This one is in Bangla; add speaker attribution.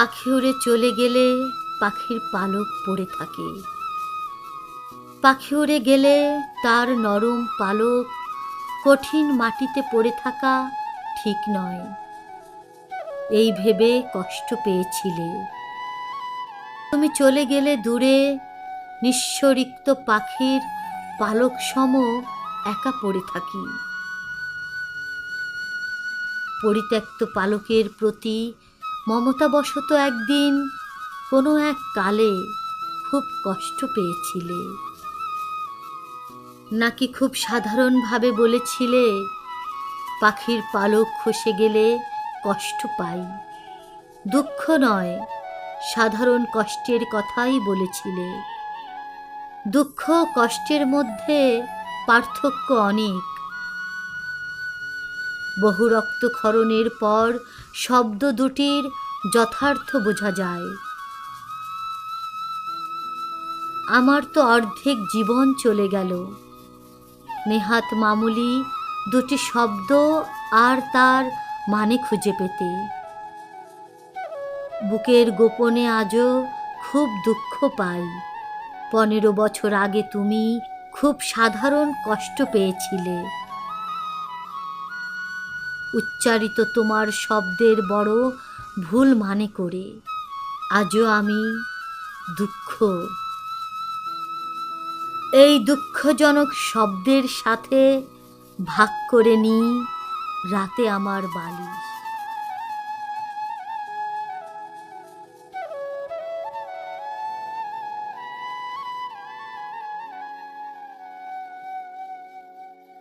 Speaker 1: পাখি উড়ে চলে গেলে পাখির পালক পড়ে থাকে। পাখি উড়ে গেলে তার নরম পালক কঠিন মাটিতে পড়ে থাকা ঠিক নয়। এই ভেবে কষ্ট পেয়েছিলে। তুমি চলে গেলে দূরে নিঃস্বরিক্ত পাখির পালক সম একা পড়ে থাকি। পরিত্যক্ত পালকের প্রতি মমতাবশত একদিন কোনো এক কালে খুব কষ্ট পেয়েছিলে। নাকি খুব সাধারণভাবে বলেছিলে, পাখির পালক খসে গেলে কষ্ট পাই। দুঃখ নয়, সাধারণ কষ্টের কথাই বলেছিলে। দুঃখ কষ্টের মধ্যে পার্থক্য অনেক। বহু রক্তক্ষরণের পর শব্দ দুটির যথার্থ বোঝা যায়। আমার তো অর্ধেক জীবন চলে গেল। নেহাত মামুলি দুটি শব্দ আর তার মানে খুঁজে পেতে। বুকের গোপনে আজও খুব দুঃখ পাই। পনেরো বছর আগে তুমি খুব সাধারণ কষ্ট পেয়েছিলে। উচ্চারিত তোমার শব্দের বড় ভুল মানে করে। আজও আমি দুঃখ। এই দুঃখজনক শব্দের সাথে ভাগ করে নিই রাতে আমার বালিশ